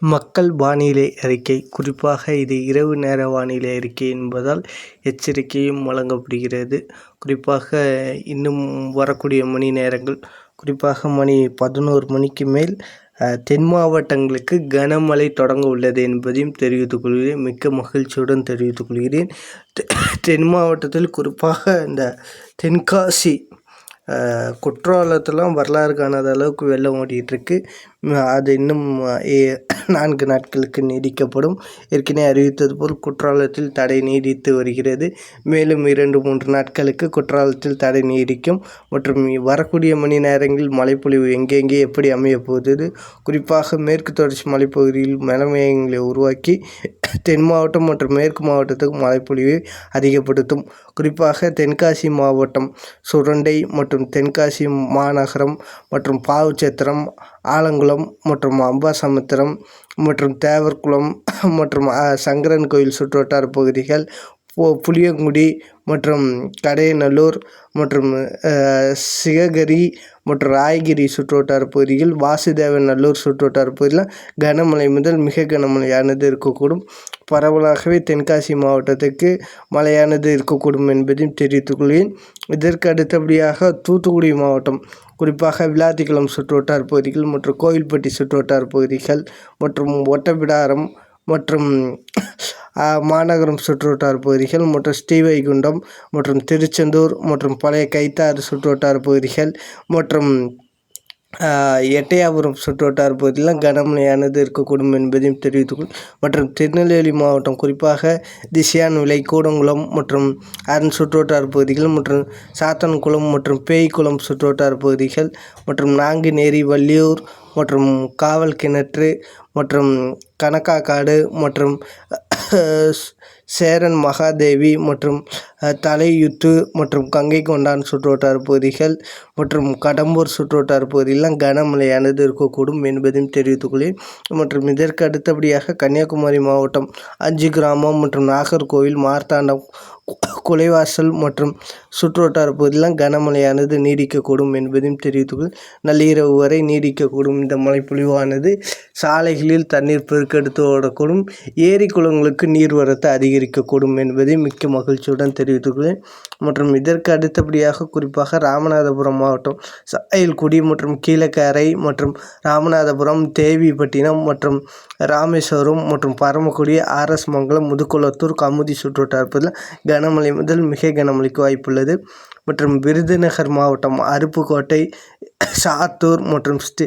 மக்கள் வானிலை அறிக்கை. குறிப்பாக இது இரவு நேர வானிலை அறிக்கை என்பதால் எச்சரிக்கையும் வழங்கப்படுகிறது. குறிப்பாக இன்னும் வரக்கூடிய மணி நேரங்கள் குறிப்பாக மணி பதினோரு மணிக்கு மேல் தென் மாவட்டங்களுக்கு கனமழை தொடங்க உள்ளது என்பதையும் தெரிவித்துக் கொள்கிறேன். மிக்க மகிழ்ச்சியுடன் தெரிவித்துக் கொள்கிறேன். தென் மாவட்டத்தில் குறிப்பாக இந்த தென்காசி குற்றாலத்தெல்லாம் வரலாறு காணாத அளவுக்கு வெள்ளம் ஓடிட்டுருக்கு அது இன்னும் நான்கு நாட்களுக்கு நீடிக்கப்படும். ஏற்கனவே அறிவித்தது போல் குற்றாலத்தில் தடை நீடித்து வருகிறது. மேலும் இரண்டு மூன்று நாட்களுக்கு குற்றாலத்தில் தடை நீடிக்கும். மற்றும் வரக்கூடிய மணி நேரங்களில் மழைப்பொழிவு எங்கெங்கே எப்படி அமையப் போகுது? குறிப்பாக மேற்கு தொடர்ச்சி மலைப்பகுதியில் மலைமேகங்களை உருவாக்கி தென் மாவட்டம் மற்றும் மேற்கு மாவட்டத்துக்கு மழைப்பொழிவை அதிகப்படுத்தும். குறிப்பாக தென்காசி மாவட்டம் சுரண்டை மற்றும் தென்காசி மாநகரம் மற்றும் பாவுச்சத்திரம் ஆலங்குளம் குளம் மற்றும் அம்பாசமுத்திரம் மற்றும் தேவர்குளம் மற்றும் சங்கரன் கோயில் சுற்றுவட்டார பகுதிகள் புளியங்குடி மற்றும் கடையநல்லூர் மற்றும் சிவகிரி மற்றும் ராயகிரி சுற்றுவட்டார பகுதியில் வாசுதேவன் நல்லூர் சுற்றுவட்டார பகுதியில் கனமழை முதல் மிக கனமழையானது இருக்கக்கூடும். பரவலாகவே தென்காசி மாவட்டத்துக்கு மழையானது இருக்கக்கூடும் என்பதையும் தெரிவித்துக்கொள்கிறேன் இதற்கு அடுத்தபடியாக தூத்துக்குடி மாவட்டம் குறிப்பாக விளாத்திக்குளம் சுற்றுவட்டார பகுதிகள் மற்றும் கோவில்பட்டி சுற்றுவட்டார பகுதிகள் மற்றும் ஒட்டப்பிடாரம் மற்றும் மாநகரம் சுற்றுவட்டார பகுதிகள் மற்றும் ஸ்ரீவைகுண்டம் மற்றும் திருச்செந்தூர் மற்றும் பழைய கைத்தாறு சுற்றுவட்டார பகுதிகள் மற்றும் எட்டையாபுரம் சுற்றுவட்டார பகுதியெலாம் கனமழையானது இருக்கக்கூடும் என்பதையும் தெரிவித்துக்கொள் மற்றும் திருநெல்வேலி மாவட்டம் குறிப்பாக திசியான் விலை கூடங்குளம் மற்றும் அதன் சுற்றுவட்டார பகுதிகள் மற்றும் சாத்தன்குளம் மற்றும் பேய்க்குளம் சுற்றுவட்டார பகுதிகள் மற்றும் நாங்குநேரி வள்ளியூர் மற்றும் காவல் கிணற்று மற்றும் கணக்காக்காடு மற்றும் சேரன் மகாதேவி மற்றும் தலையுத்து மற்றும் கங்கை கொண்டான் சுற்றுவட்டார பகுதிகள் மற்றும் கடம்பூர் சுற்றுவட்டார பகுதியெல்லாம் கனமழையானது இருக்கக்கூடும் என்பதையும் தெரிவித்துக்கொள்கிறேன் மற்றும் இதற்கு அடுத்தபடியாக கன்னியாகுமரி மாவட்டம் அஞ்சு கிராமம் மற்றும் நாகர்கோவில் மார்த்தாண்டம் குலைவாசல் மற்றும் சுற்றுவட்டார பகுதியெல்லாம் கனமழையானது நீடிக்கக்கூடும் என்பதையும் தெரிவித்துக்கொள் நள்ளிரவு வரை நீடிக்கக்கூடும். இந்த மழைப்பொழிவானது சாலைகளில் தண்ணீர் பெருக்கெடுத்து ஓடக்கூடும். ஏரி குளங்களுக்கு நீர்வரத்து அதிகரிக்கக்கூடும் என்பதை மிக்க மகிழ்ச்சியுடன் தெரிவித்துக்கொள்கிறேன் மற்றும் இதற்கு அடுத்தபடியாக குறிப்பாக ராமநாதபுரம் மாவட்டம் சாயல்குடி மற்றும் கீழக்கரை மற்றும் ராமநாதபுரம் தேவிப்பட்டினம் மற்றும் ராமேஸ்வரம் மற்றும் பரமக்குடி ஆர்எஸ் மங்கலம் முதுகுளத்தூர் கமுதி சுற்றுவட்டாரத்தில் கனமழை முதல் மிக கனமழைக்கு வாய்ப்புள்ளது. மற்றும் விருதுநகர் மாவட்டம் அருப்புக்கோட்டை சாத்தூர் மற்றும் ஸ்ரீ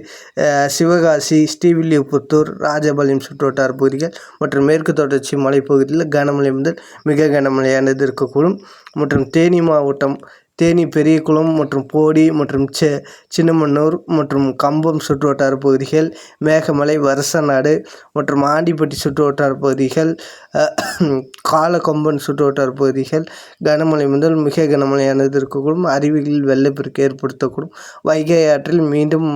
சிவகாசி ஸ்ரீவில்லிபுத்தூர் ராஜபாளையம் சுற்றுவட்டார பகுதிகள் மற்றும் மேற்கு தொடர்ச்சி மலைப்பகுதியில் கனமழை முதல் மிக கனமழையானது இருக்கக்கூடும். மற்றும் தேனி மாவட்டம் தேனி பெரியகுளம் மற்றும் போடி மற்றும் செ சின்னமன்னூர் மற்றும் கம்பம் சுற்றுவட்டார பகுதிகள் மேகமலை வருசநாடு மற்றும் ஆண்டிப்பட்டி சுற்றுவட்டார பகுதிகள் காலக்கொம்பன் சுற்றுவட்டார பகுதிகள் கனமழை முதல் மிக கனமழையானது இருக்கக்கூடும் அருவிகளில் வெள்ளப்பெருக்கு ஏற்படுத்தக்கூடும். வைகை ஆற்றில் மீண்டும்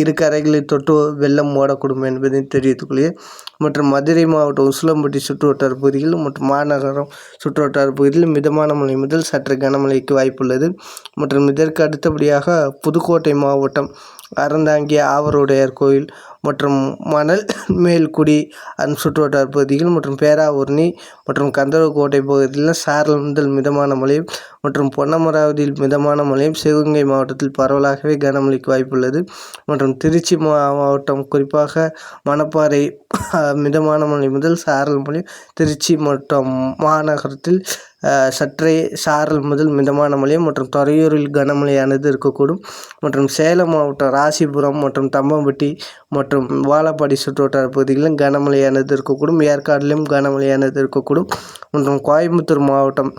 இரு கரைகளை தொட்டு வெள்ளம் ஓடக்கூடும் என்பதை தெரிவித்துக் கொள்கிறேன். மற்றும் மதுரை மாவட்டம் உசிலம்பட்டி சுற்றுவட்டார பகுதியில் மற்றும் மாநகரம் சுற்றுவட்டார பகுதியில் மிதமான மழை முதல் சற்று கனமழைக்கு வாய்ப்புள்ளது. மற்றும் இதற்கு அடுத்தபடியாக புதுக்கோட்டை மாவட்டம் அறந்தாங்கி ஆவருடையார் கோயில் மற்றும் மணல் மேல்குடி அந்த சுற்றுவட்டார பகுதிகள் மற்றும் பேராவூரணி மற்றும் கந்தரவக்கோட்டை பகுதியில் சாரல் முதல் மிதமான மழையும் மற்றும் பொன்னமராவதியில் மிதமான மழையும் சிவகங்கை மாவட்டத்தில் பரவலாகவே கனமழைக்கு வாய்ப்புள்ளது. மற்றும் திருச்சி மாவட்டம் குறிப்பாக மணப்பாறை மிதமான மொழி முதல் சாரல் மொழி திருச்சி மற்றும் மாநகரத்தில் சற்றே சாரல் முதல் மிதமான மழை மற்றும் துறையூரில் கனமழையானது இருக்கக்கூடும். மற்றும் சேலம் மாவட்டம் ராசிபுரம் மற்றும் தம்பம்பட்டி மற்றும் வாழப்பாடி சுற்றுவட்டார பகுதிகளிலும் கனமழையானது இருக்கக்கூடும். ஏற்காடுலேயும் கனமழையானது இருக்கக்கூடும். மற்றும் கோயம்புத்தூர் மாவட்டம்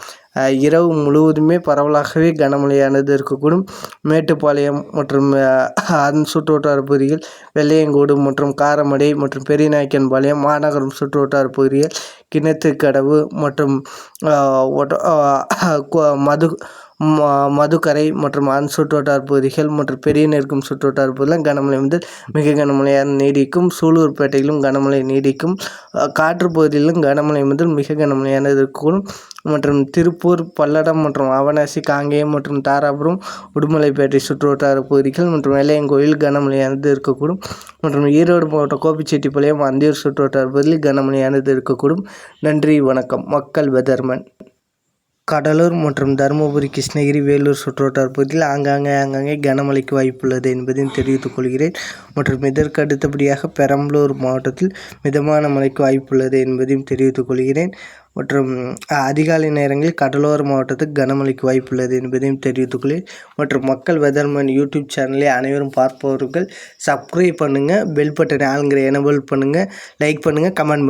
இரவு முழுவதுமே பரவலாகவே கனமழையானது இருக்கக்கூடும். மேட்டுப்பாளையம் மற்றும் அதன் சுற்றுவட்டார பகுதிகள் வெள்ளையங்கோடு மற்றும் காரமடை மற்றும் பெரியநாயக்கன்பாளையம் மாநகரம் சுற்றுவட்டார பகுதிகள் கிணத்துக்கடவு மற்றும் மது மதுக்கரை மற்றும் அதன் சுற்றுவட்டார பகுதிகள் மற்றும் பெரிய நெருக்கம் சுற்றுவட்டார பகுதியில் கனமழை வந்து மிக கனமழையாக நீடிக்கும். சூலூர்பேட்டையிலும் கனமழை நீடிக்கும். காற்று பகுதியிலும் கனமழை முதல் மிக கனமழையானது இருக்கக்கூடும் மற்றும் திருப்பூர் பல்லடம் மற்றும் அவனாசி காங்கேயம் மற்றும் தாராபுரம் உடுமலைப்பேட்டை சுற்றுவட்டார பகுதிகள் மற்றும் வெள்ளையங்கோயில் கனமழையானது இருக்கக்கூடும். மற்றும் ஈரோடு மாவட்டம் கோபிச்செட்டிப்பாளையம் அந்தியூர் சுற்றுவட்டார பகுதியில் கனமழையானது இருக்கக்கூடும். நன்றி வணக்கம். மக்கள் வெதர்மன். கடலூர் மற்றும் தருமபுரி கிருஷ்ணகிரி வேலூர் சுற்றுவட்டார பகுதியில் ஆங்காங்கே ஆங்காங்கே கனமழைக்கு வாய்ப்புள்ளது என்பதையும் தெரிவித்துக் கொள்கிறேன். மற்றும் இதற்கு அடுத்தபடியாக பெரம்பலூர் மாவட்டத்தில் மிதமான மழைக்கு வாய்ப்புள்ளது என்பதையும் தெரிவித்துக் கொள்கிறேன். மற்றும் அதிகாலை நேரங்களில் கடலோர மாவட்டத்துக்கு கனமழைக்கு வாய்ப்புள்ளது என்பதையும் தெரிவித்துக்கொள்ளேன் மற்றும் மக்கள் வெதர்மன் யூடியூப் சேனலை அனைவரும் பார்ப்பவர்கள் சப்ஸ்கிரைப் பண்ணுங்கள் பெல் பட்டனை ஆளுங்கிற எனபிள் பண்ணுங்கள் லைக் பண்ணுங்கள் கமெண்ட் பண்ணுங்கள்